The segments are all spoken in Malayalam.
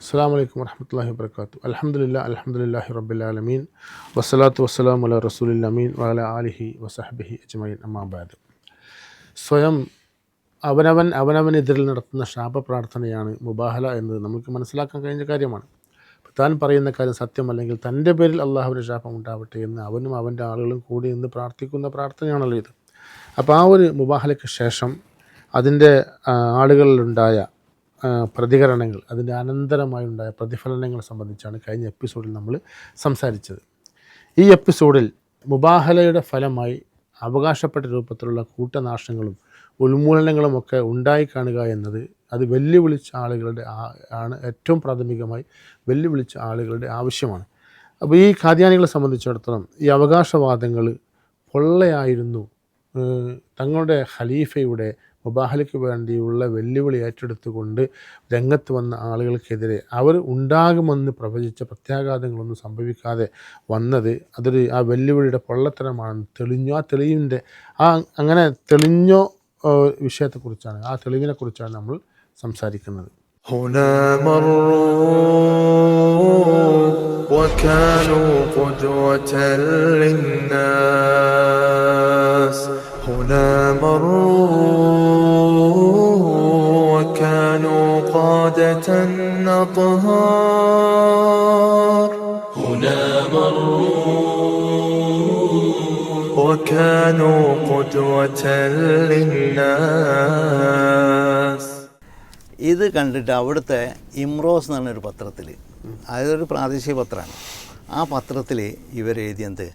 അസ്സാം വലൈക്കും വർഹമത്തല്ലാഹി വർക്കാത്തു അലഹമുല്ല അലഹമുല്ലാഹി റബ്ബുലാലമീൻ വസ്സലാത്തു വസ്സലാം അല റസൂലമീൻ വല ആലിഹി വസഹബിഹി അജ്മൈൻ അമ്മാബാദ് സ്വയം അവനവൻ അവനവനെതിരിൽ നടത്തുന്ന ശാപ പ്രാർത്ഥനയാണ് മുബാഹല എന്നത്. നമുക്ക് മനസ്സിലാക്കാൻ കഴിഞ്ഞ കാര്യമാണ്. താൻ പറയുന്ന കാര്യം സത്യമല്ലെങ്കിൽ തന്റെ പേരിൽ അള്ളാഹുവിന്റെ ശാപം ഉണ്ടാവട്ടെ എന്ന് അവനും അവന്റെ ആളുകളും കൂടി നിന്ന് പ്രാർത്ഥിക്കുന്ന പ്രാർത്ഥനയാണല്ലോ ഇത്. അപ്പോൾ ആ ഒരു മുബാഹലയ്ക്ക് ശേഷം അതിന്റെ ആളുകളിലുണ്ടായ പ്രതികരണങ്ങൾ അതിന്റെ അനന്തരമായി ഉണ്ടായ പ്രതിഫലനങ്ങൾ സംബന്ധിച്ചാണ് കഴിഞ്ഞ എപ്പിസോഡിൽ നമ്മൾ സംസാരിച്ചത്. ഈ എപ്പിസോഡിൽ മുബാഹലയുടെ ഫലമായി അവകാശപ്പെട്ട രൂപത്തിലുള്ള കൂട്ടനാശങ്ങളും ഉന്മൂലനങ്ങളുമൊക്കെ ഉണ്ടായി കാണുക എന്നത് അത് വെല്ലുവിളിച്ച ആളുകളുടെ ആണ് ഏറ്റവും പ്രാഥമികമായി വെല്ലുവിളിച്ച ആളുകളുടെ ആവശ്യമാണ്. അപ്പോൾ ഈ ഖാദ്യാനികളെ സംബന്ധിച്ചിടത്തോളം ഈ അവകാശവാദങ്ങൾ പൊള്ളയായിരുന്നു തങ്ങളുടെ ഖലീഫയുടെ മുബാഹലയ്ക്ക് വേണ്ടിയുള്ള വെല്ലുവിളി ഏറ്റെടുത്തുകൊണ്ട് രംഗത്ത് വന്ന ആളുകൾക്കെതിരെ അവർ ഉണ്ടാകുമെന്ന് പ്രവചിച്ച പ്രത്യാഘാതങ്ങളൊന്നും സംഭവിക്കാതെ വന്നത് അതൊരു ആ വെല്ലുവിളിയുടെ പൊള്ളത്തരമാണെന്ന് തെളിഞ്ഞു ആ തെളിവിൻ്റെ ആ അങ്ങനെ തെളിഞ്ഞോ ഏഹ് വിഷയത്തെക്കുറിച്ചാണ് ആ തെളിവിനെക്കുറിച്ചാണ് നമ്മൾ സംസാരിക്കുന്നത് هنا مروا وكانوا قدوة للناس കണ്ടിട്ട് അവിടുത്തെ ഇംറോസ് എന്ന് പറഞ്ഞൊരു പത്രത്തിൽ അതൊരു പ്രാദേശിക പത്രമാണ്. ആ പത്രത്തിൽ ഇവർ ഇവരെഴുതിയത്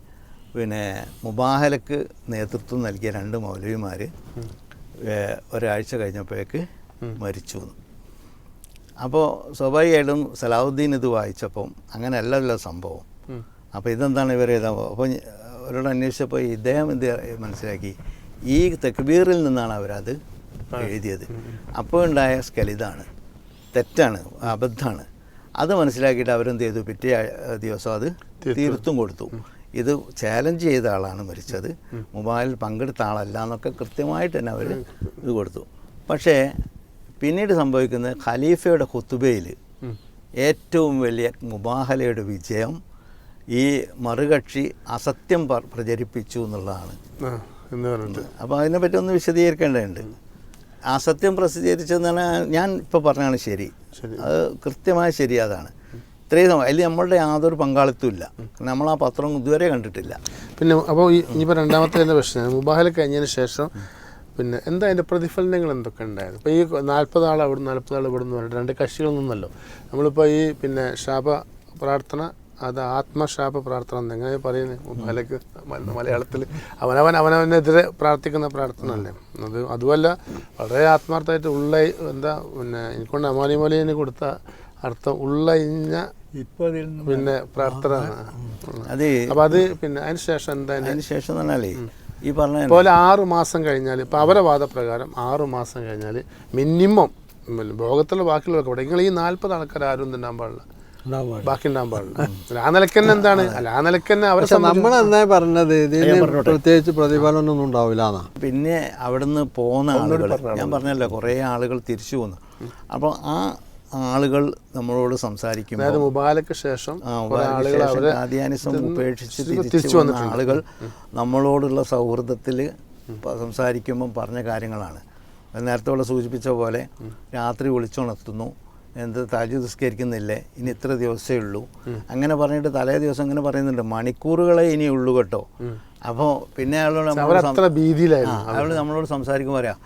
പിന്നെ മുബാഹലക്ക് നേതൃത്വം നൽകിയ രണ്ട് മൗലവിമാർ ഒരാഴ്ച കഴിഞ്ഞപ്പോഴേക്ക് മരിച്ചു അപ്പോൾ സ്വാഭാവികമായിട്ടും സലാഹുദ്ദീൻ ഇത് വായിച്ചപ്പം അങ്ങനെയല്ലല്ലോ സംഭവം. അപ്പോൾ ഇതെന്താണ് ഇവർ എഴുതാൻ അപ്പോൾ അവരോട് അന്വേഷിച്ചപ്പോൾ ഇദ്ദേഹം എന്ത് മനസ്സിലാക്കി? ഈ തെക്ബീറിൽ നിന്നാണ് അവരത് എഴുതിയത്. അപ്പോൾ ഉണ്ടായ സ്കലിതാണ് തെറ്റാണ് അബദ്ധമാണ് അത് മനസ്സിലാക്കിയിട്ട് അവരെന്ത് ചെയ്തു? പിറ്റേ ദിവസം അത് തീർത്തും. കൊടുത്തു. ഇത് ചാലഞ്ച് ചെയ്ത ആളാണ് മരിച്ചത്. മൊബൈലിൽ പങ്കെടുത്ത ആളല്ല എന്നൊക്കെ കൃത്യമായിട്ട് തന്നെ അവർ ഇത് കൊടുത്തു. പക്ഷേ പിന്നീട് സംഭവിക്കുന്നത് ഖലീഫയുടെ കുത്തുബയിൽ ഏറ്റവും വലിയ മുബാഹലയുടെ വിജയം ഈ മറുകക്ഷി അസത്യം പ്രചരിപ്പിച്ചു എന്നുള്ളതാണ്. അപ്പോൾ അതിനെപ്പറ്റി ഒന്ന് വിശദീകരിക്കേണ്ടതുണ്ട്. അസത്യം പ്രസിദ്ധീകരിച്ചതെന്ന് പറഞ്ഞാൽ ഞാൻ ഇപ്പോൾ പറഞ്ഞാണ് ശരി. അത് കൃത്യമായ ശരി അതാണ്. ഇത്രയും സമയം അതിൽ നമ്മളുടെ യാതൊരു പങ്കാളിത്തവും ഇല്ല. നമ്മൾ ആ പത്രം ഇതുവരെ കണ്ടിട്ടില്ല. പിന്നെ അപ്പോൾ ഈ ഇനിയിപ്പോൾ രണ്ടാമത്തെ എന്റെ പ്രശ്നം? മുബാഹല കഴിഞ്ഞതിന് ശേഷം പിന്നെ എന്താ അതിന്റെ പ്രതിഫലനങ്ങൾ എന്തൊക്കെ ഉണ്ടായത്? ഇപ്പോൾ ഈ നാൽപ്പത് ആൾ അവിടെ നാൽപ്പത് ആൾ പറഞ്ഞിട്ട് രണ്ട് കക്ഷികൾ നിന്നല്ലോ. നമ്മളിപ്പോൾ ഈ പിന്നെ ശാപ പ്രാർത്ഥന അത് ആത്മശാപ പ്രാർത്ഥന എന്ന് എങ്ങനെ പറയുന്നത് മലക്ക് മലയാളത്തിൽ അവനവൻ അവനവനെതിരെ പ്രാർത്ഥിക്കുന്ന പ്രാർത്ഥന അല്ലേ അത് അതുമല്ല വളരെ ആത്മാർത്ഥമായിട്ട് ഉള്ള എന്താ പിന്നെ എനിക്കൊണ്ട് അമാലി മൊലീന് കൊടുത്ത അർത്ഥം ഉള്ളയിഞ്ഞ പിന്നെ പ്രാർത്ഥന. അത് അപ്പൊ അത് പിന്നെ അതിന് ശേഷം എന്താ അതിന് ശേഷം തന്നാലേ ഈ പറഞ്ഞ പോലെ ആറു മാസം കഴിഞ്ഞാൽ ഇപ്പൊ അവരെ വാദപ്രകാരം ആറു മാസം കഴിഞ്ഞാൽ മിനിമം ലോകത്തുള്ള ബാക്കിയുള്ളവർക്ക് ഇവിടെ നിങ്ങൾ ഈ നാല്പത് ആൾക്കാർ ആരും തിന്നാൻ പാടില്ല. ബാക്കി ഉണ്ടാകാൻ പാടില്ല. ആ നിലയ്ക്ക് തന്നെ എന്താണ്? അല്ല ആ നിലയ്ക്ക് തന്നെ അവരെ നമ്മൾ എന്നാ പറഞ്ഞത് ഇതിന് പ്രത്യേകിച്ച് പ്രതിഫലനൊന്നും ഉണ്ടാവില്ല പിന്നെ അവിടുന്ന് പോകുന്ന ആളുകൾ ഞാൻ പറഞ്ഞല്ലോ കുറേ ആളുകൾ തിരിച്ചു പോന്നു അപ്പോൾ ആ ആളുകൾ നമ്മളോട് സംസാരിക്കും അതായത് മുബാലക്ക് ശേഷം ആളുകൾ അവരെ ആദ്യാനിസം ഉപേക്ഷിച്ച് തിരിച്ചു വന്ന ആളുകൾ നമ്മളോടുള്ള സൗഹൃദത്തിൽ സംസാരിക്കുമ്പം പറഞ്ഞ കാര്യങ്ങളാണ്. നേരത്തെ ഉള്ള സൂചിപ്പിച്ച പോലെ രാത്രി വിളിച്ചുണർത്തുന്നു. എന്ത് താജ് നിസ്കരിക്കുന്നില്ലേ? ഇനി ഇത്ര ദിവസമേ ഉള്ളൂ. അങ്ങനെ പറഞ്ഞിട്ട് തലേ ദിവസം അങ്ങനെ പറയുന്നുണ്ട്. മണിക്കൂറുകളെ ഇനി ഉള്ളൂ കേട്ടോ. അപ്പോൾ പിന്നെ അയാളോട് അയാൾ നമ്മളോട് സംസാരിക്കും പറയാം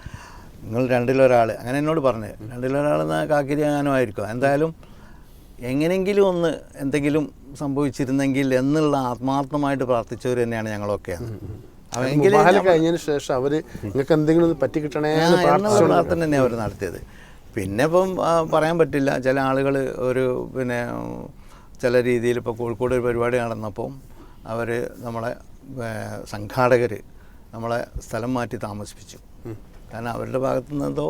നിങ്ങൾ രണ്ടിലൊരാൾ അങ്ങനെ എന്നോട് പറഞ്ഞു രണ്ടിലൊരാൾ എന്നാൽ ആയിരിക്കും എന്തായാലും എങ്ങനെങ്കിലും ഒന്ന് എന്തെങ്കിലും സംഭവിച്ചിരുന്നെങ്കിൽ എന്നുള്ള ആത്മാർത്ഥമായിട്ട് പ്രാർത്ഥിച്ചവർ തന്നെയാണ് ഞങ്ങളൊക്കെ കഴിഞ്ഞതിന് ശേഷം അവർ നിങ്ങൾക്ക് എന്തെങ്കിലും പറ്റി കിട്ടണേ പ്രാർത്ഥന തന്നെ അവർ നടത്തിയത്. പിന്നെ ഇപ്പം പറയാൻ പറ്റില്ല. ചില ആളുകൾ ഒരു പിന്നെ ചില രീതിയിൽ ഇപ്പോൾ കോഴിക്കോട് ഒരു പരിപാടി നടന്നപ്പോൾ അവർ നമ്മളെ സംഘാടകർ നമ്മളെ സ്ഥലം മാറ്റി താമസിപ്പിച്ചു. കാരണം അവരുടെ ഭാഗത്തു നിന്നെന്തോ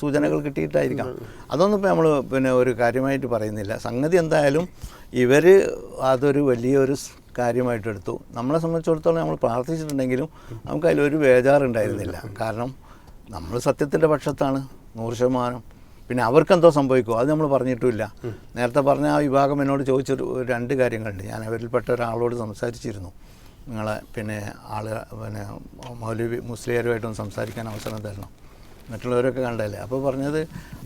സൂചനകൾ കിട്ടിയിട്ടായിരിക്കാം. അതൊന്നും ഇപ്പോൾ നമ്മൾ പിന്നെ ഒരു കാര്യമായിട്ട് പറയുന്നില്ല. സംഗതി എന്തായാലും ഇവർ അതൊരു വലിയൊരു കാര്യമായിട്ടെടുത്തു നമ്മളെ സംബന്ധിച്ചിടത്തോളം നമ്മൾ പ്രാർത്ഥിച്ചിട്ടുണ്ടെങ്കിലും നമുക്ക് അതിലൊരു ബേജാറുണ്ടായിരുന്നില്ല കാരണം നമ്മൾ സത്യത്തിന്റെ പക്ഷത്താണ്. നൂറ് ശതമാനം. പിന്നെ അവർക്കെന്തോ സംഭവിക്കുമോ അത് നമ്മൾ പറഞ്ഞിട്ടുമില്ല. നേരത്തെ പറഞ്ഞ ആ വിഭാഗം എന്നോട് ചോദിച്ചൊരു ഒരു രണ്ട് കാര്യങ്ങളുണ്ട്. ഞാൻ അവരിൽപ്പെട്ട ഒരാളോട് സംസാരിച്ചിരുന്നു. നിങ്ങളെ പിന്നെ ആൾ പിന്നെ മൗലവി മുസ്ലിയരുമായിട്ടൊന്ന് സംസാരിക്കാൻ അവസരം തരണം. മറ്റുള്ളവരൊക്കെ കണ്ടല്ലേ? അപ്പോൾ പറഞ്ഞത്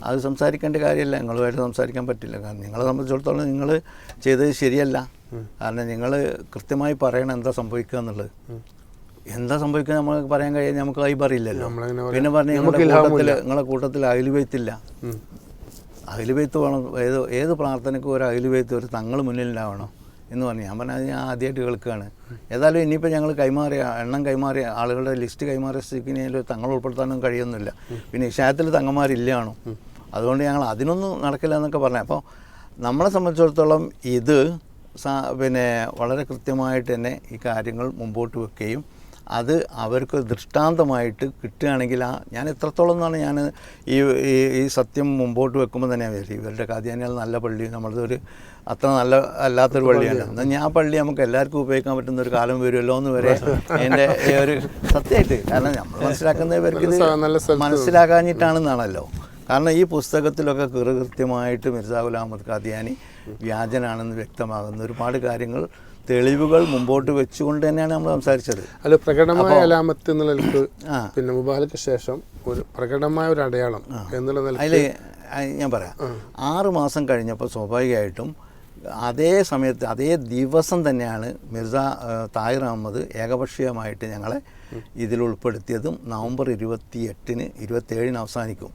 അത് സംസാരിക്കേണ്ട കാര്യമല്ല നിങ്ങളുമായിട്ട് സംസാരിക്കാൻ പറ്റില്ല. കാരണം നിങ്ങളെ സംബന്ധിച്ചിടത്തോളം നിങ്ങൾ ചെയ്തത് ശരിയല്ല. കാരണം നിങ്ങൾ കൃത്യമായി പറയണം എന്താ സംഭവിക്കുക എന്നുള്ളത്. എന്താ സംഭവിക്കുക നമ്മൾ പറയാൻ കഴിയാൻ നമുക്ക് കൈ പറയില്ലല്ലോ പിന്നെ പറഞ്ഞ കൂട്ടത്തിൽ നിങ്ങളുടെ കൂട്ടത്തിൽ നിങ്ങളെ കൂട്ടത്തിൽ അയലുവെയ്ത്തില്ല ഉം. അയലുവെയ്ത്ത് വേണം ഏത് ഏത് പ്രാർത്ഥനയ്ക്കും ഒരു അയലുവെയ്ത്ത് ഒരു തങ്ങൾ മുന്നിലുണ്ടാവണം എന്ന് പറഞ്ഞു. ഞാൻ പറഞ്ഞത് ഞാൻ ആദ്യമായിട്ട് കേൾക്കുകയാണ്. ഏതായാലും ഇനിയിപ്പോൾ ഞങ്ങൾ കൈമാറിയ എണ്ണം കൈമാറിയ ആളുകളുടെ ലിസ്റ്റ് കൈമാറിയ സ്ഥിതിക്ക് തങ്ങൾ ഉൾപ്പെടുത്താനും കഴിയുന്നില്ല പിന്നെ ഇഷായത്തിൽ തങ്ങന്മാരില്ലാണോ. അതുകൊണ്ട് ഞങ്ങൾ അതിനൊന്നും നടക്കില്ല എന്നൊക്കെ പറഞ്ഞു. അപ്പോൾ നമ്മളെ സംബന്ധിച്ചിടത്തോളം ഇത് പിന്നെ വളരെ കൃത്യമായിട്ട് തന്നെ ഈ കാര്യങ്ങൾ മുമ്പോട്ട് വെക്കുകയും അത് അവർക്ക് ദൃഷ്ടാന്തമായിട്ട് കിട്ടുകയാണെങ്കിൽ ആ ഞാൻ എത്രത്തോളം എന്നാണ് ഞാൻ ഈ ഈ- സത്യം മുമ്പോട്ട് വെക്കുമ്പോൾ തന്നെ വരും ഇവരുടെ കാദ്യാനികൾ നല്ല പള്ളി നമ്മളത് ഒരു അത്ര നല്ല അല്ലാത്തൊരു പള്ളിയാണ്. എന്നാൽ ഞാൻ പള്ളി നമുക്ക് എല്ലാവർക്കും ഉപയോഗിക്കാൻ പറ്റുന്ന ഒരു കാലം വരുമല്ലോ എന്ന് വരെ എന്റെ ഒരു സത്യമായിട്ട്. കാരണം നമ്മൾ മനസ്സിലാക്കുന്ന ഇവർക്ക് ഇത് മനസ്സിലാക്കാഞ്ഞിട്ടാണെന്നാണല്ലോ കാരണം ഈ പുസ്തകത്തിലൊക്കെ കൃത്യമായിട്ട് മിർസ ഗുലാം അഹമ്മദ് വ്യാജനാണെന്ന് വ്യക്തമാകുന്ന ഒരുപാട് കാര്യങ്ങൾ തെളിവുകൾ മുമ്പോട്ട് വെച്ചുകൊണ്ട് തന്നെയാണ് നമ്മൾ സംസാരിച്ചത്. അല്ല പ്രകടമായ അലാമത്ത് എന്നുള്ള നിലയ്ക്ക് പിന്നെ മുബാലക്ക് ശേഷം ഒരു പ്രകടമായ ഒരു അടയാളം എന്നുള്ള അതിൽ ഞാൻ പറയാം. ആറ് മാസം കഴിഞ്ഞപ്പോൾ സ്വാഭാവികമായിട്ടും അതേ സമയത്ത് അതേ ദിവസം തന്നെയാണ് മിർസ താഹിർ അഹമ്മദ് ഏകപക്ഷീയമായിട്ട് ഞങ്ങളെ ഇതിൽ ഉൾപ്പെടുത്തിയതും നവംബർ ഇരുപത്തി എട്ടിന് ഇരുപത്തേഴിന് അവസാനിക്കും.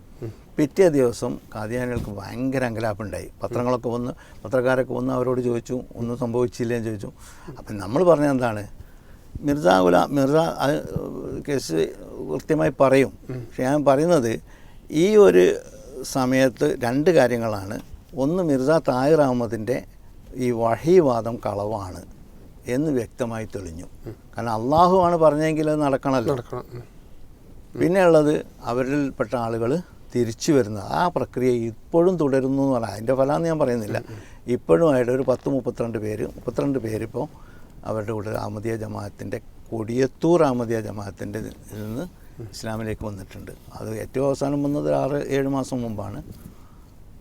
പിറ്റേ ദിവസം കാതിയാനികൾക്ക് ഭയങ്കര അങ്കലാപ്പുണ്ടായി. പത്രങ്ങളൊക്കെ വന്ന് പത്രക്കാരൊക്കെ വന്ന് അവരോട് ചോദിച്ചു ഒന്നും സംഭവിച്ചില്ലേ എന്ന് ചോദിച്ചു. അപ്പം നമ്മൾ പറഞ്ഞത് എന്താണ്? മിർജ ഗുല മിർജ കേസ് കൃത്യമായി പറയും. പക്ഷെ ഞാൻ പറയുന്നത് ഈ ഒരു സമയത്ത് രണ്ട് കാര്യങ്ങളാണ്. ഒന്ന് മിർജ താഹിർ അഹമ്മദിന്റെ ഈ വഹീവാദം കളവാണ് എന്ന് വ്യക്തമായി തെളിഞ്ഞു. കാരണം അള്ളാഹു ആണ് പറഞ്ഞെങ്കിൽ അത് നടക്കണമല്ലോ. പിന്നെയുള്ളത് അവരിൽപ്പെട്ട ആളുകൾ തിരിച്ചു വരുന്നത് ആ പ്രക്രിയ ഇപ്പോഴും തുടരുന്നു എന്ന് പറഞ്ഞാൽ അതിന്റെ ഫലമെന്ന് ഞാൻ പറയുന്നില്ല. ഇപ്പോഴുമായിട്ട് ഒരു പത്ത് മുപ്പത്തിരണ്ട് പേര് മുപ്പത്തിരണ്ട് പേരിപ്പോൾ അവരുടെ കൂടെ അഹമ്മദിയ ജമാഅത്തിന്റെ കൊടിയത്തൂർ അഹമ്മദിയ ജമാഅത്തിന്റെ നിന്ന് ഇസ്ലാമിലേക്ക് വന്നിട്ടുണ്ട്. അത് ഏറ്റവും അവസാനം വന്നത് ആറ് ഏഴ് മാസം മുമ്പാണ്.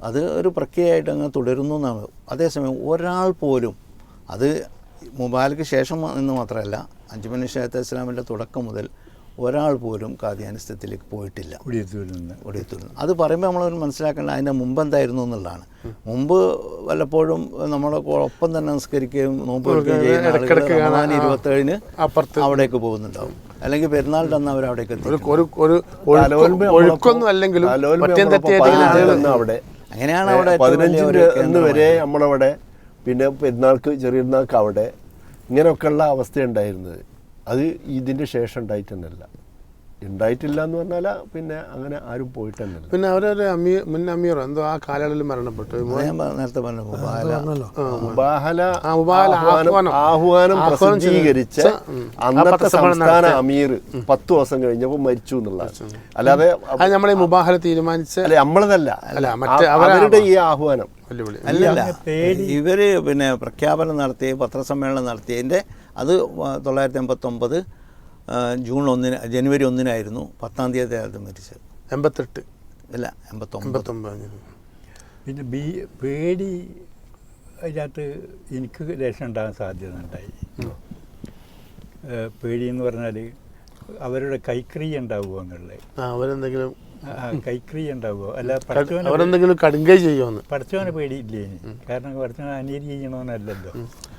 അത് ഒരു പ്രക്രിയയായിട്ട് അങ്ങ് തുടരുന്നു എന്നാണ്. അതേസമയം ഒരാൾ പോലും അത് മുബാലിക്ക് ശേഷം എന്ന് മാത്രമല്ല അഞ്ചുമണി ഷേത്ത് ഇസ്ലാമിന്റെ തുടക്കം മുതൽ ഒരാൾ പോലും കാദ്യാനിസ്ഥത്തിലേക്ക് പോയിട്ടില്ല. നിന്ന്. ഒടിയത്തൂരിൽ അത് പറയുമ്പോൾ നമ്മൾ മനസ്സിലാക്കേണ്ട അതിന്റെ മുമ്പ് എന്തായിരുന്നു എന്നുള്ളതാണ്. മുമ്പ് വല്ലപ്പോഴും നമ്മളെ ഒപ്പം തന്നെ നിസ്കരിക്കുകയും നോമ്പ് ചെയ്യുന്ന. ഇരുപത്തേഴിന് അപ്പുറത്ത് അവിടേക്ക് പോകുന്നുണ്ടാവും. അല്ലെങ്കിൽ പെരുന്നാളിന്റെ അന്ന് അവർ അവിടേക്ക് അവിടെ അങ്ങനെയാണ് അവിടെ വരെ. നമ്മളവിടെ പിന്നെ പെരുന്നാൾക്ക് ചെറിയ അവിടെ ഇങ്ങനെയൊക്കെയുള്ള അവസ്ഥ ഉണ്ടായിരുന്നത് അത് ഇതിന്റെ ശേഷം ഉണ്ടായിട്ടുണ്ടല്ല ഉണ്ടായിട്ടില്ല എന്ന് പറഞ്ഞാൽ പിന്നെ അങ്ങനെ ആരും പോയിട്ടല്ല പിന്നെ അവരൊരു അമീർ മുൻ അമീർ എന്തോ ആ കാലയളവിൽ മരണപ്പെട്ടു. ഞാൻ നേരത്തെ പറഞ്ഞു മുബാഹല. ആഹ്വാനം പ്രസിദ്ധീകരിച്ച. ആ അന്നത്തെ സംസ്ഥാന അമീർ പത്ത് ദിവസം കഴിഞ്ഞപ്പോൾ മരിച്ചു എന്നുള്ളതാണ്. അല്ലാതെ നമ്മളെ മുബാഹല തീരുമാനിച്ച അല്ല നമ്മളതല്ല. അല്ല, മറ്റേ അവരുടെ ഈ ആഹ്വാനം. അല്ല അല്ലല്ല ഇവർ പിന്നെ പ്രഖ്യാപനം നടത്തി പത്രസമ്മേളനം നടത്തിയതിന്റെ അത് തൊള്ളായിരത്തി എൺപത്തൊമ്പത് ജൂൺ ഒന്നിന് ജനുവരി ഒന്നിനായിരുന്നു പത്താം തീയതി അദ്ദേഹം മരിച്ചത്. എൺപത്തെട്ട്. ഇല്ല എൺപത്തൊമ്പത്. പിന്നെ ബി പേടി അതിനകത്ത് എനിക്ക് ലേശം ഉണ്ടാകാൻ സാധ്യത ഉണ്ടായി. പേടി എന്ന് പറഞ്ഞാൽ അവരുടെ കൈക്രിയ ഉണ്ടാവുമോ എന്നുള്ളത് ആ അവരെന്തെങ്കിലും കൈക്രിയ ഉണ്ടാവുമോ? അല്ല പഠിച്ചവനെ അവരെന്തെങ്കിലും കടുങ്കൈ ചെയ്യുമെന്ന് പഠിച്ചവനെ പേടിയില്ലേ ഇനി? കാരണം പഠിച്ചവനെ അനീതി ചെയ്യണമെന്നല്ലല്ലോ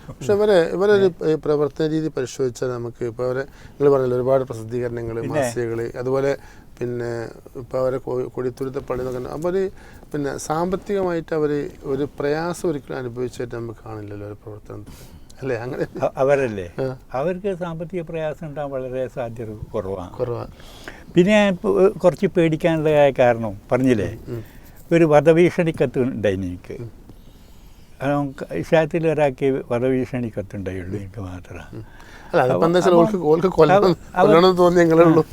പക്ഷെ ഇവരെ ഇവരൊരു പ്രവർത്തന രീതി പരിശോധിച്ചാൽ നമുക്ക് ഇപ്പോൾ അവരെ നിങ്ങൾ പറഞ്ഞല്ലോ ഒരുപാട് പ്രസിദ്ധീകരണങ്ങൾ മാസികൾ മാസികകൾ അതുപോലെ പിന്നെ ഇപ്പോൾ അവരെ കൊടിത്തുരുത്ത പള്ളി എന്നൊക്കെ അപ്പോൾ ഒരു പിന്നെ സാമ്പത്തികമായിട്ട് അവർ ഒരു പ്രയാസം ഒരിക്കലും അനുഭവിച്ചായിട്ട് നമുക്ക് കാണില്ലല്ലോ ഒരു പ്രവർത്തനത്തിൽ അല്ലേ? അങ്ങനെ. അവരല്ലേ? അവർക്ക് സാമ്പത്തിക പ്രയാസം ഉണ്ടാകാൻ വളരെ സാധ്യത കുറവാണ്. കുറവാണ് പിന്നെ ഇപ്പൊ കുറച്ച് പേടിക്കാനുള്ള കാരണം പറഞ്ഞില്ലേ? ഒരു വധഭീഷണി കത്ത് ഉണ്ടായിരുന്നു എനിക്ക് ഇഷാത്തിൽ ഒരാൾക്ക് വധഭീഷണി കത്തുണ്ടായുള്ളൂ എനിക്ക് മാത്രം. അല്ല അതിപ്പോൾ എന്താ വെച്ചാൽ അപ്പൊ- ഓൾക്ക് ഓൾക്ക് കൊല്ലണം അവ- അവ- കൊല്ലണമെന്ന് തോന്നി ഞങ്ങളേ ഉള്ളൂ.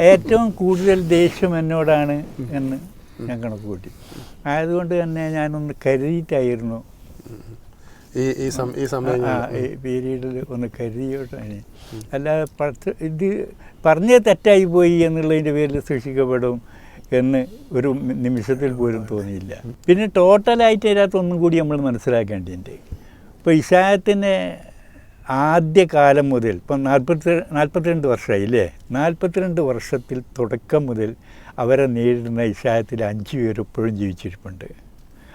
ഏറ്റവും കൂടുതൽ ദേഷ്യം എന്നോടാണ് എന്ന് ഞാൻ കണക്ക് കൂട്ടി. ആയതുകൊണ്ട് തന്നെ ഞാനൊന്ന് കരുതിയിട്ടായിരുന്നു. ഈ ഈ പീരീഡിൽ ഒന്ന് കരുതിയോട്ടാണ്. അല്ലാതെ ഇത് പറഞ്ഞേ തെറ്റായി പോയി എന്നുള്ളതിന്റെ പേരിൽ സൂക്ഷിക്കപ്പെടും. എന്ന് ഒരു നിമിഷത്തിൽ പോലും തോന്നിയില്ല പിന്നെ ടോട്ടലായിട്ട് അതിനകത്ത് ഒന്നും കൂടി നമ്മൾ മനസ്സിലാക്കേണ്ടതുണ്ട് ഇപ്പോൾ ഇഷായത്തിന്റെ ആദ്യ കാലം മുതൽ ഇപ്പം നാൽപ്പത്തി നാൽപ്പത്തിരണ്ട് വർഷമായി അല്ലേ നാൽപ്പത്തിരണ്ട് വർഷത്തിൽ തുടക്കം മുതൽ അവരെ നേരിടുന്ന ഇഷായത്തിൽ അഞ്ച് പേര് ഇപ്പോഴും ജീവിച്ചിരിപ്പുണ്ട്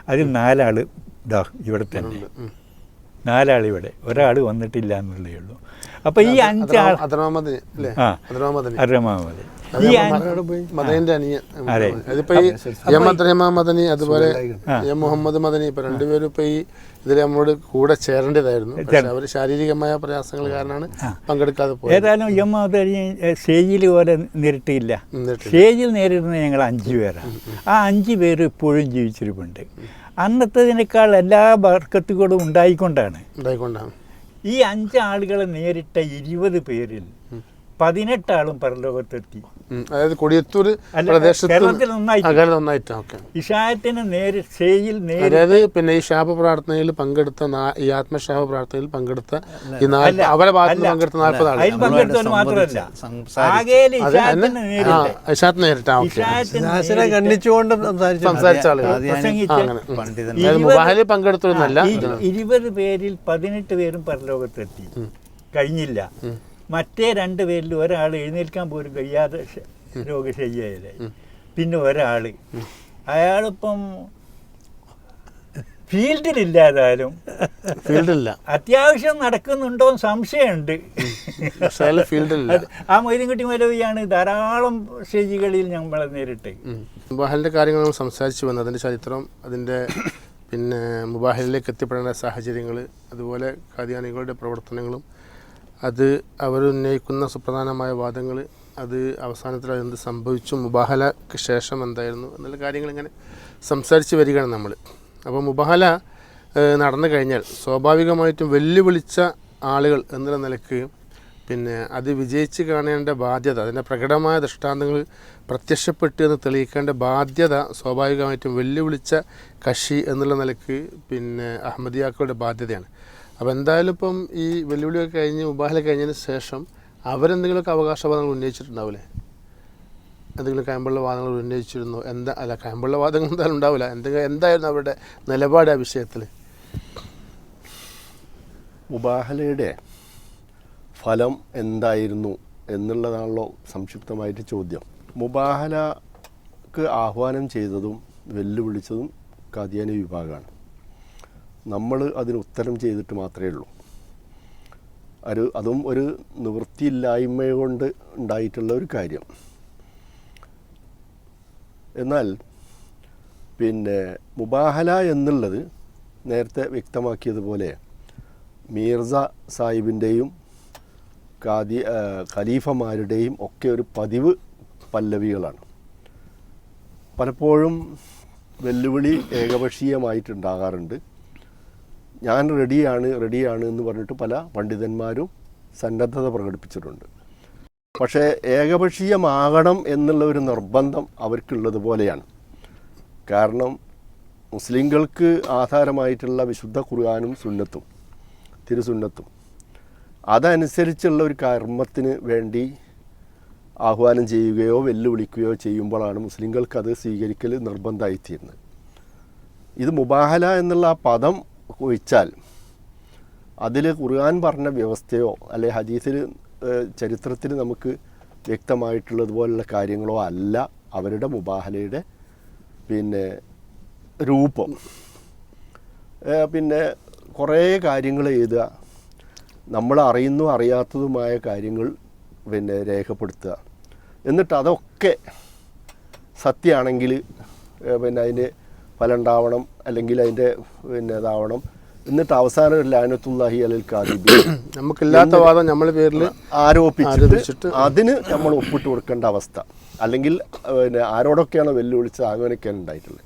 അതിൽ നാലാൾ ദാ ഇവിടെ തന്നെ നാലാൾ ഇവിടെ ഒരാൾ വന്നിട്ടില്ല എന്നുള്ളതേ ഉള്ളൂ അപ്പോൾ ഈ അഞ്ചാൾ അദ്രമാമദിന് ഈ അതെ. അതിപ്പോ ഈ എം അബ്ദുറഹ്മാൻ മദനി അതുപോലെ എം മുഹമ്മദ് മദനി ഇപ്പൊ രണ്ടുപേരും ഇപ്പൊ ഈ ഇതിൽ നമ്മളോട് കൂടെ ചേരേണ്ടതായിരുന്നു. പക്ഷെ അവർ ശാരീരികമായ പ്രയാസങ്ങൾ കാരണമാണ് പങ്കെടുക്കാതെ പോയത്. ഏതായാലും എം മദനി സ്റ്റേജിൽ പോലെ നേരിട്ടില്ല നേരിട്ടില്ല. സ്റ്റേജിൽ നേരിടുന്ന ഞങ്ങൾ അഞ്ചു പേരാണ്. ആ അഞ്ചു പേര് ഇപ്പോഴും ജീവിച്ചിരിപ്പുണ്ട്. അന്നത്തതിനേക്കാൾ എല്ലാ ബർക്കത്തുകളും ഉണ്ടായിക്കൊണ്ടാണ്. ഉണ്ടായിക്കൊണ്ടാണ്. ഈ അഞ്ചാളുകളെ നേരിട്ട ഇരുപത് പേരിൽ പതിനെട്ടാളും പരലോകത്തെത്തി. അതായത് കൊടിയത്തൂർ കേരളത്തിൽ നന്നായിട്ട്. ഇഷായത്തിന് നേര് അതായത് പിന്നെ ഈ ശാപ പ്രാർത്ഥനയിൽ പങ്കെടുത്ത ഈ ആത്മശാപ പ്രാർത്ഥനയിൽ പങ്കെടുത്ത ഈ നാല് അവരെ ഭാഗത്ത് പങ്കെടുത്ത നാൽപ്പത് അതിൽ ആളുകൾ മാത്രമല്ല. ഖണ്ഡിച്ചുകൊണ്ട് സംസാരിച്ചു. ആളുകൾ. ഇരുപത് പേരിൽ പതിനെട്ട് പേരും പരലോകത്തെത്തി. കഴിഞ്ഞില്ല. മറ്റേ രണ്ട് പേരിൽ ഒരാൾ എഴുന്നേൽക്കാൻ പോലും കഴിയാതെ ശ- രോഗശയ്യായി പിന്നെ ഒരാൾ അയാളിപ്പം ഫീൽഡിലില്ലാതായാലും ഫീൽഡില്ല. അത്യാവശ്യം നടക്കുന്നുണ്ടോ എന്ന് സംശയമുണ്ട് ഫീൽഡില്ല. ആ മൊയ്തൻകുട്ടി മലവിയാണ് ധാരാളം സ്റ്റേജുകളിൽ നമ്മൾ നേരിട്ട്. മുബാഹലിന്റെ കാര്യങ്ങൾ നമ്മൾ സംസാരിച്ചു വന്നു. അതിന്റെ ചരിത്രം അതിന്റെ പിന്നെ മുബാഹലിലേക്ക് എത്തിപ്പെടേണ്ട സാഹചര്യങ്ങൾ അതുപോലെ ഖാദിയാനികളുടെ പ്രവർത്തനങ്ങളും അത് അവർ ഉന്നയിക്കുന്ന സുപ്രധാനമായ വാദങ്ങൾ അത് അവസാനത്തിൽ അതെന്ത് സംഭവിച്ചു മുബാഹലക്ക് ശേഷം എന്തായിരുന്നു എന്നുള്ള കാര്യങ്ങൾ ഇങ്ങനെ സംസാരിച്ച് വരികയാണ് നമ്മൾ. അപ്പോൾ മുബാഹല നടന്നു കഴിഞ്ഞാൽ സ്വാഭാവികമായിട്ടും വെല്ലുവിളിച്ച ആളുകൾ എന്നുള്ള നിലയ്ക്ക് പിന്നെ അത് വിജയിച്ച് കാണേണ്ട ബാധ്യത അതിന്റെ പ്രകടമായ ദൃഷ്ടാന്തങ്ങൾ പ്രത്യക്ഷപ്പെട്ടു എന്ന് തെളിയിക്കേണ്ട ബാധ്യത സ്വാഭാവികമായിട്ടും വെല്ലുവിളിച്ച കക്ഷി എന്നുള്ള നിലയ്ക്ക് പിന്നെ അഹമ്മദിയാക്കളുടെ ബാധ്യതയാണ്. അപ്പോൾ എന്തായാലും ഇപ്പം ഈ വെല്ലുവിളിയൊക്കെ കഴിഞ്ഞ് മുബാഹല കഴിഞ്ഞതിന് ശേഷം അവരെന്തെങ്കിലുമൊക്കെ അവകാശവാദങ്ങൾ ഉന്നയിച്ചിട്ടുണ്ടാവില്ലേ? എന്തെങ്കിലും കയമ്പുള്ള വാദങ്ങൾ ഉന്നയിച്ചിരുന്നു? എന്താ അല്ല കയമ്പുള്ള വാദങ്ങൾ എന്തായാലും ഉണ്ടാവില്ല. എന്തെങ്കിലും എന്തായിരുന്നു അവരുടെ നിലപാട് ആ വിഷയത്തിൽ മുബാഹലയുടെ ഫലം എന്തായിരുന്നു എന്നുള്ളതാണല്ലോ സംക്ഷിപ്തമായിട്ട് ചോദ്യം. മുബാഹലക്ക് ആഹ്വാനം ചെയ്തതും വെല്ലുവിളിച്ചതും കാദിയാനി വിഭാഗമാണ്. നമ്മൾ അതിന് ഉത്തരം ചെയ്തിട്ട് മാത്രമേ ഉള്ളൂ. ഒരു അതും ഒരു നിവൃത്തിയില്ലായ്മ കൊണ്ട് ഉണ്ടായിട്ടുള്ള ഒരു കാര്യം. എന്നാൽ പിന്നെ മുബാഹല എന്നുള്ളത് നേരത്തെ വ്യക്തമാക്കിയതുപോലെ മീർസ സാഹിബിന്റെയും കാദി ഖലീഫമാരുടെയും ഒക്കെ ഒരു പതിവ് പല്ലവികളാണ്. പലപ്പോഴും വെല്ലുവിളി ഏകപക്ഷീയമായിട്ടുണ്ടാകാറുണ്ട്. ഞാൻ റെഡിയാണ് റെഡിയാണ് എന്ന് പറഞ്ഞിട്ട് പല പണ്ഡിതന്മാരും സന്നദ്ധത പ്രകടിപ്പിച്ചിട്ടുണ്ട്. പക്ഷേ ഏകപക്ഷീയമാകണം എന്നുള്ള ഒരു നിർബന്ധം അവർക്കുള്ളത് പോലെയാണ്. കാരണം മുസ്ലിങ്ങൾക്ക് ആധാരമായിട്ടുള്ള വിശുദ്ധ ഖുർആാനും സുന്നത്തും തിരുസുന്നത്തും. അതനുസരിച്ചുള്ള ഒരു കർമ്മത്തിന് വേണ്ടി ആഹ്വാനം ചെയ്യുകയോ വെല്ലുവിളിക്കുകയോ ചെയ്യുമ്പോഴാണ് മുസ്ലിങ്ങൾക്ക് അത് സ്വീകരിക്കൽ നിർബന്ധമായിത്തീരുന്നത്. ഇത് മുബാഹല എന്നുള്ള ആ പദം ഒഴിച്ചാൽ അതിൽ ഖുർആൻ പറഞ്ഞ വ്യവസ്ഥയോ അല്ലെ ഹദീസിൽ ചരിത്രത്തിൽ നമുക്ക് വ്യക്തമായിട്ടുള്ളതുപോലുള്ള കാര്യങ്ങളോ അല്ല അവരുടെ മുബാഹലയുടെ പിന്നെ രൂപം. പിന്നെ കുറേ കാര്യങ്ങൾ എഴുതുക. നമ്മൾ അറിയുന്നു അറിയാത്തതുമായ കാര്യങ്ങൾ പിന്നെ രേഖപ്പെടുത്തുക. എന്നിട്ട് അതൊക്കെ സത്യമാണെങ്കിൽ പിന്നെ അതിന് ഫലം ഉണ്ടാവണം അല്ലെങ്കിൽ അതിന്റെ പിന്നെ ഇതാവണം. എന്നിട്ട് അവസാനം ഒരു ലാനത്തുല്ലാഹി അലൽ കാദിബി നമുക്കില്ലാത്ത വാദം നമ്മൾ പേരിൽ ആരോപിച്ചിട്ട് ആരോപിച്ചിട്ട് അതിന് നമ്മൾ ഒപ്പിട്ട് കൊടുക്കേണ്ട അവസ്ഥ. അല്ലെങ്കിൽ പിന്നെ ആരോടൊക്കെയാണ് വെല്ലുവിളിച്ചത്? അങ്ങനെയൊക്കെയാണ് ഉണ്ടായിട്ടുള്ളത്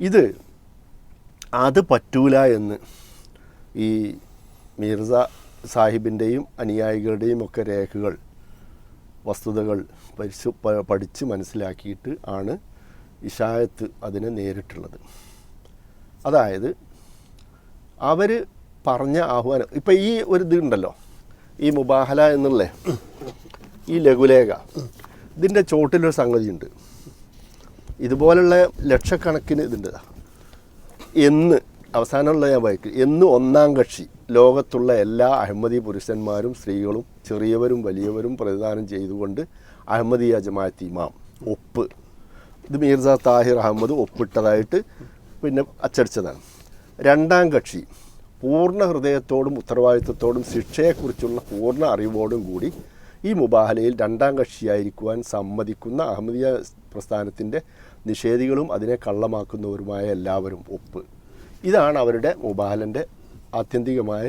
ഇത് അത് പറ്റൂല എന്ന് ഈ മിർസ സാഹിബിന്റെയും അനുയായികളുടെയും ഒക്കെ രേഖകൾ വസ്തുതകൾ പരിശു പഠിച്ച് മനസ്സിലാക്കിയിട്ട് ആണ് ഇഷായത്ത് അതിനെ നേരിട്ടുള്ളത്. അതായത് അവർ പറഞ്ഞ ആഹ്വാനം ഇപ്പം ഈ ഒരു ഇതുണ്ടല്ലോ ഈ മുബാഹല എന്നുള്ള ഈ ലഘുലേഖ ഇതിന്റെ ചോട്ടിലൊരു സംഗതിയുണ്ട്. ഇതുപോലുള്ള ലക്ഷക്കണക്കിന് ഇതുണ്ട്. എന്ന് അവസാനമുള്ള ഞാൻ വായിക്കും എന്ന് ഒന്നാം കക്ഷി ലോകത്തുള്ള എല്ലാ അഹമ്മദി പുരുഷന്മാരും സ്ത്രീകളും ചെറിയവരും വലിയവരും പ്രതിദാനം ചെയ്തുകൊണ്ട് അഹമ്മദിയ ജമാഅത്ത് ഇമാം ഒപ്പ് ഇത് മീർസ താഹിർ അഹമ്മദ് ഒപ്പിട്ടതായിട്ട് പിന്നെ അച്ചടിച്ചതാണ്. രണ്ടാം കക്ഷി പൂർണ ഹൃദയത്തോടും ഉത്തരവാദിത്വത്തോടും ശിക്ഷയെക്കുറിച്ചുള്ള പൂർണ അറിവോടും കൂടി ഈ മുബാഹലയിൽ രണ്ടാം കക്ഷിയായിരിക്കുവാൻ സമ്മതിക്കുന്ന അഹമ്മദിയ പ്രസ്ഥാനത്തിന്റെ നിഷേധികളും അതിനെ കള്ളമാക്കുന്നവരുമായ എല്ലാവരും ഒപ്പ്. ഇതാണ് അവരുടെ മുബാഹലന്റെ ആത്യന്തികമായ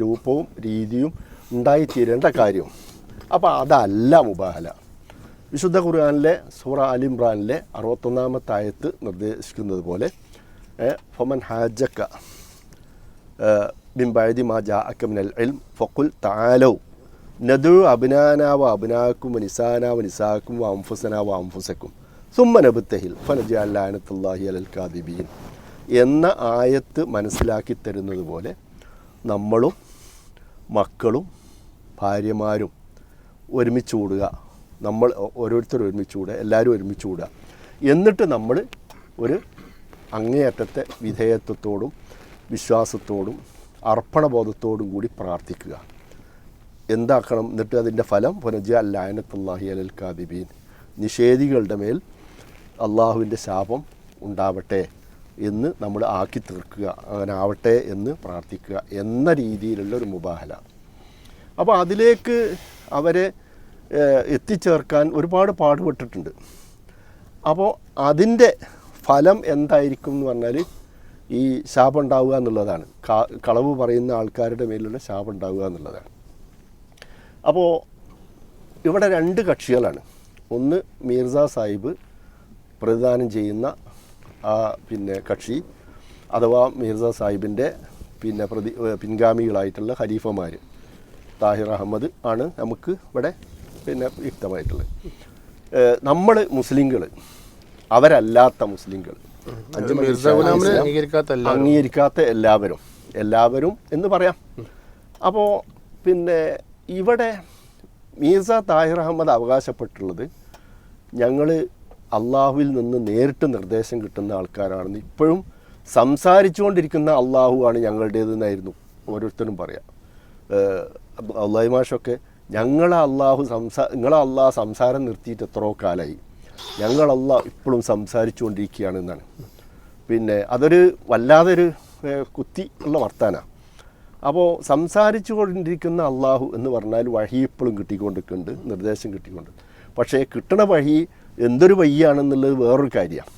രൂപവും രീതിയും ഉണ്ടായിത്തീരേണ്ട കാര്യവും അപ്പോൾ അതല്ല മുബാഹല. വിശുദ്ധ ഖുർആാനിലെ സൂറ അലി ഇമ്രാനിലെ അറുപത്തൊന്നാമത്തെ ആയത്ത് നിർദ്ദേശിക്കുന്നത് പോലെ ഫൊമൻ ഹാജക്ക ബൈദി മാ ജാ അക്കമിനൽ ഇൽം ഫക്കുൽ താലോ നദു അബിനാനാവ അബിനാക്കും നിസാനാവ നിസാക്കും വ അംഫുസന വ അംഫുസക്കും സുമ്മനബുത്തഹിൽ ഫനജാലാനത്തുല്ലാഹി അലൽ കാദിബീൻ എന്ന ആയത്ത് മനസ്സിലാക്കി തരുന്നത് പോലെ നമ്മളും മക്കളും ഭാര്യമാരും ഒരുമിച്ച് കൂടുക. നമ്മൾ ഓരോരുത്തർ ഒരുമിച്ച് കൂടുക എല്ലാവരും ഒരുമിച്ച് കൂടുക എന്നിട്ട് നമ്മൾ ഒരു അങ്ങേയറ്റത്തെ വിധേയത്വത്തോടും വിശ്വാസത്തോടും അർപ്പണബോധത്തോടും കൂടി പ്രാർത്ഥിക്കുക. എന്താക്കണം? എന്നിട്ട് അതിന്റെ ഫലം പുനജ അല്ലായനത്തല്ലാഹി അലൽ കാദിബീൻ. നിഷേധികളുടെ മേൽ അള്ളാഹുവിന്റെ ശാപം ഉണ്ടാവട്ടെ എന്ന് നമ്മൾ ആക്കി തീർക്കുക. അങ്ങനെ ആവട്ടെ എന്ന് പ്രാർത്ഥിക്കുക എന്ന രീതിയിലുള്ള ഒരു മുബാഹല. അപ്പോൾ അതിലേക്ക് അവരെ എത്തിച്ചേർക്കാൻ ഒരുപാട് പാടുപെട്ടിട്ടുണ്ട്. അപ്പോൾ അതിന്റെ ഫലം എന്തായിരിക്കും എന്ന് പറഞ്ഞാൽ ഈ ശാപം ഉണ്ടാവുക എന്നുള്ളതാണ് കളവ് പറയുന്ന ആൾക്കാരുടെ മേലുള്ള ശാപം ഉണ്ടാവുക എന്നുള്ളതാണ്. അപ്പോൾ ഇവിടെ രണ്ട് കക്ഷികളാണ്. ഒന്ന് മീർസ സാഹിബ് പ്രതിദാനം ചെയ്യുന്ന ആ പിന്നെ കക്ഷി അഥവാ മീർസ സാഹിബിന്റെ പിന്നെ പ്രതി പിൻഗാമികളായിട്ടുള്ള ഖലീഫമാർ താഹിർ അഹമ്മദ് ആണ് നമുക്ക് ഇവിടെ പിന്നെ വ്യക്തമായിട്ടുള്ളത് നമ്മൾ മുസ്ലിങ്ങൾ അവരല്ലാത്ത മുസ്ലിങ്ങൾ. അംഗീകരിക്കാത്ത എല്ലാവരും. എല്ലാവരും എന്ന് പറയാം അപ്പോൾ പിന്നെ ഇവിടെ മീസ താഹിർ അഹമ്മദ് അവകാശപ്പെട്ടുള്ളത് ഞങ്ങൾ അള്ളാഹുവിൽ നിന്ന് നേരിട്ട് നിർദ്ദേശം കിട്ടുന്ന ആൾക്കാരാണെന്ന് ഇപ്പോഴും സംസാരിച്ചുകൊണ്ടിരിക്കുന്ന അള്ളാഹുവാണ് ഞങ്ങളുടേതെന്നായിരുന്നു ഓരോരുത്തരും പറയാം അള്ളാഹി മാഷൊക്കെ ഞങ്ങളെ അള്ളാഹു സംസാ നിങ്ങളെ അള്ളാഹ് സംസാരം നിർത്തിയിട്ട് എത്രയോ കാലമായി ഞങ്ങളല്ല ഇപ്പോഴും സംസാരിച്ചുകൊണ്ടിരിക്കുകയാണ് എന്നാണ്. പിന്നെ അതൊരു വല്ലാതൊരു കുത്തി ഉള്ള വർത്താനാണ് അപ്പോൾ സംസാരിച്ചു കൊണ്ടിരിക്കുന്ന അള്ളാഹു എന്ന് പറഞ്ഞാൽ വഴി ഇപ്പോഴും കിട്ടിക്കൊണ്ടിരിക്കുന്നുണ്ട് നിർദ്ദേശം കിട്ടിക്കൊണ്ട് പക്ഷേ കിട്ടണ വഴി എന്തൊരു വഴിയാണെന്നുള്ളത് വേറൊരു കാര്യമാണ്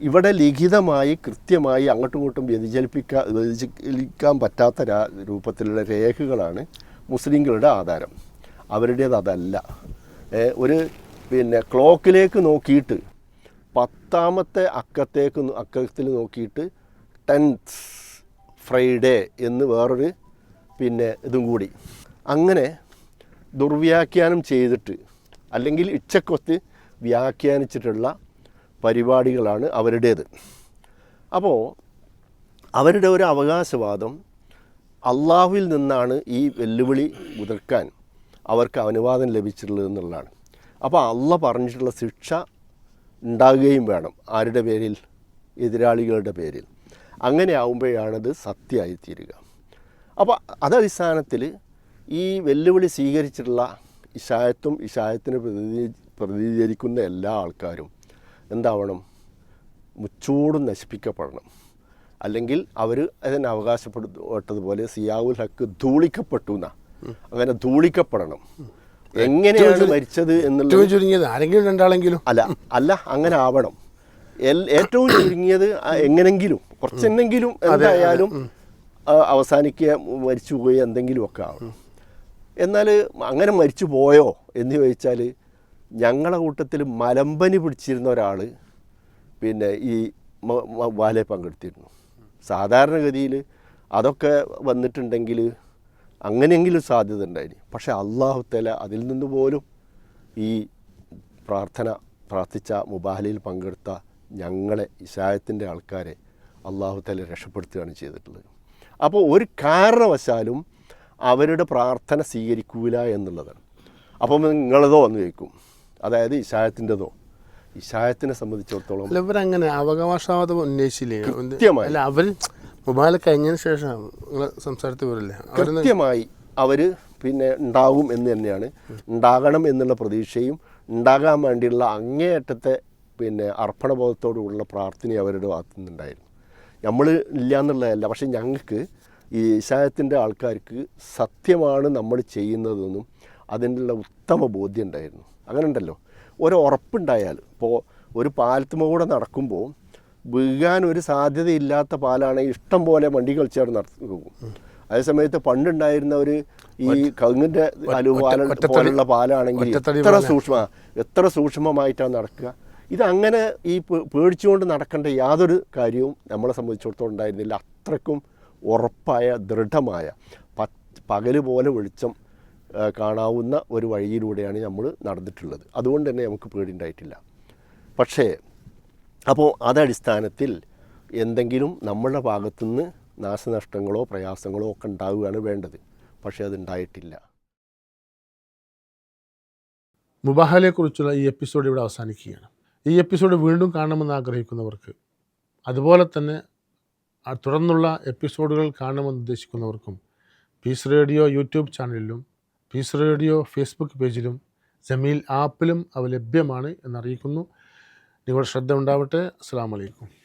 ഇവിടെ ലിഖിതമായി കൃത്യമായി അങ്ങോട്ടും ഇങ്ങോട്ടും വ്യതിചലിപ്പിക്കാൻ വ്യതിചലിക്കാൻ പറ്റാത്ത രൂപത്തിലുള്ള രേഖകളാണ് മുസ്ലിങ്ങളുടെ ആധാരം. അവരുടേത് അതല്ല. ഒരു പിന്നെ ക്ലോക്കിലേക്ക് നോക്കിയിട്ട് പത്താമത്തെ അക്കത്തേക്ക് അക്കത്തിൽ നോക്കിയിട്ട് ടെൻത്ത് ഫ്രൈഡേ എന്ന് വേറൊരു പിന്നെ ഇതും കൂടി. അങ്ങനെ ദുർവ്യാഖ്യാനം ചെയ്തിട്ട് അല്ലെങ്കിൽ ഇച്ചക്കൊത്ത് വ്യാഖ്യാനിച്ചിട്ടുള്ള പരിപാടികളാണ് അവരുടേത്. അപ്പോൾ അവരുടെ ഒരു അവകാശവാദം അള്ളാഹുവിൽ നിന്നാണ് ഈ വെല്ലുവിളി മുതിർക്കാൻ അവർക്ക് അനുവാദം ലഭിച്ചിട്ടുള്ളത് എന്നുള്ളതാണ്. അപ്പോൾ അള്ള പറഞ്ഞിട്ടുള്ള ശിക്ഷ ഉണ്ടാകുകയും വേണം ആരുടെ പേരിൽ? എതിരാളികളുടെ പേരിൽ. അങ്ങനെ ആകുമ്പോഴാണത് സത്യമായി തീരുക. അപ്പോൾ അതടിസ്ഥാനത്തിൽ ഈ വെല്ലുവിളി സ്വീകരിച്ചിട്ടുള്ള ഇഷായത്തും ഇഷായത്തിനെ പ്രതി പ്രതിനിധീകരിക്കുന്ന എല്ലാ ആൾക്കാരും എന്താവണം? മുച്ചൂടും നശിപ്പിക്കപ്പെടണം. അല്ലെങ്കിൽ അവർ അതിനെ അവകാശപ്പെട്ടതുപോലെ സിയാവുൽ ഹക്ക് ധൂളിക്കപ്പെട്ടു എന്നാ. അങ്ങനെ ധൂളിക്കപ്പെടണം. എങ്ങനെയാണ് മരിച്ചത് എന്നുള്ളത് ഏറ്റവും ചുരുങ്ങിയത് ആരെങ്കിലും രണ്ടാളെങ്കിലും? അല്ല അല്ല അങ്ങനെ ആവണം. ഏറ്റവും ചുരുങ്ങിയത് എങ്ങനെങ്കിലും കുറച്ചെന്നെങ്കിലും എന്തായാലും അവസാനിക്കുക മരിച്ചു പോയി എന്തെങ്കിലും ഒക്കെ ആവണം. എന്നാൽ അങ്ങനെ മരിച്ചു പോയോ എന്ന് ചോദിച്ചാൽ ഞങ്ങളുടെ കൂട്ടത്തിൽ മലമ്പനി പിടിച്ചിരുന്ന ഒരാൾ പിന്നെ ഈ വാലെ പങ്കെടുത്തിരുന്നു. സാധാരണഗതിയിൽ അതൊക്കെ വന്നിട്ടുണ്ടെങ്കിൽ അങ്ങനെയെങ്കിലും സാധ്യത ഉണ്ടായിരുന്നു പക്ഷേ അള്ളാഹുത്തല അതിൽ നിന്ന് പോലും ഈ പ്രാർത്ഥന പ്രാർത്ഥിച്ച മുബാഹലയിൽ പങ്കെടുത്ത ഞങ്ങളെ ഇഷായത്തിന്റെ ആൾക്കാരെ അള്ളാഹുത്തല രക്ഷപ്പെടുത്തുകയാണ് ചെയ്തിട്ടുള്ളത്. അപ്പോൾ ഒരു കാരണവശാലും അവരുടെ പ്രാർത്ഥന സ്വീകരിക്കൂല എന്നുള്ളതാണ്. അപ്പം നിങ്ങളതോ എന്ന് ചോദിക്കും. അതായത് ഇഷായത്തിന്റെതോ ഇഷായത്തിനെ സംബന്ധിച്ചിടത്തോളം അല്ല ഇവരങ്ങനെ അവകാശവാദം ഉന്നയിച്ചില്ലേ. അല്ല അവർ മൊബൈൽ കഴിഞ്ഞതിന് ശേഷം നിങ്ങൾ സംസാരത്തിൽ വരില്ലേ കൃത്യമായി അവർ പിന്നെ ഉണ്ടാവും എന്ന് തന്നെയാണ്. ഉണ്ടാകണം എന്നുള്ള പ്രതീക്ഷയും ഉണ്ടാകാൻ വേണ്ടിയുള്ള അങ്ങേയറ്റത്തെ പിന്നെ അർപ്പണബോധത്തോടുള്ള പ്രാർത്ഥന അവരുടെ ഭാഗത്തു നിന്നുണ്ടായിരുന്നു നമ്മൾ ഇല്ല എന്നുള്ളതല്ല പക്ഷെ ഞങ്ങൾക്ക് ഈ ഇശായത്തിന്റെ ആൾക്കാർക്ക് സത്യമാണ് നമ്മൾ ചെയ്യുന്നതെന്നും അതിനുള്ള ഉത്തമ ബോധ്യം ഉണ്ടായിരുന്നു. അങ്ങനെ ഉണ്ടല്ലോ ഒരു ഉറപ്പുണ്ടായാൽ ഇപ്പോൾ ഒരു പാലത്തുമ്മ കൂടെ നടക്കുമ്പോൾ വീഴാൻ ഒരു സാധ്യതയില്ലാത്ത പാലാണെങ്കിൽ ഇഷ്ടം പോലെ വണ്ടി കളിച്ചാണ് നടക്കും അതേസമയത്ത് പണ്ടുണ്ടായിരുന്ന ഒരു ഈ കങ്ങിന്റെ അലുപാല പോലുള്ള പാലാണെങ്കിൽ എത്ര. സൂക്ഷ്മ എത്ര സൂക്ഷ്മമായിട്ടാണ് നടക്കുക? ഇതങ്ങനെ ഈ പേടിച്ചുകൊണ്ട് നടക്കേണ്ട യാതൊരു കാര്യവും നമ്മളെ സംബന്ധിച്ചിടത്തോളം ഉണ്ടായിരുന്നില്ല. അത്രക്കും ഉറപ്പായ ദൃഢമായ പ പകൽ പോലെ വെളിച്ചം കാണാവുന്ന ഒരു വഴിയിലൂടെയാണ് നമ്മൾ നടന്നിട്ടുള്ളത്. അതുകൊണ്ട് തന്നെ നമുക്ക് പേടിയുണ്ടായിട്ടില്ല. പക്ഷേ അപ്പോൾ അതടിസ്ഥാനത്തിൽ എന്തെങ്കിലും നമ്മളുടെ ഭാഗത്തുനിന്ന് നാശനഷ്ടങ്ങളോ പ്രയാസങ്ങളോ ഒക്കെ ഉണ്ടാവുകയാണ് വേണ്ടത്. പക്ഷേ അതുണ്ടായിട്ടില്ല. മുബാഹലയെക്കുറിച്ചുള്ള ഈ എപ്പിസോഡ് ഇവിടെ അവസാനിക്കുകയാണ്. ഈ എപ്പിസോഡ് വീണ്ടും കാണണമെന്ന് ആഗ്രഹിക്കുന്നവർക്ക് അതുപോലെ തന്നെ തുടർന്നുള്ള എപ്പിസോഡുകൾ കാണണമെന്ന് ഉദ്ദേശിക്കുന്നവർക്കും പീസ് റേഡിയോ യൂട്യൂബ് ചാനലിലും പീസ് റേഡിയോ ഫേസ്ബുക്ക് പേജിലും ജമീൽ ആപ്പിലും അവ ലഭ്യമാണ് എന്നറിയിക്കുന്നു. നിങ്ങളുടെ ശ്രദ്ധ ഉണ്ടാവട്ടെ. അസ്സാം വലൈക്കും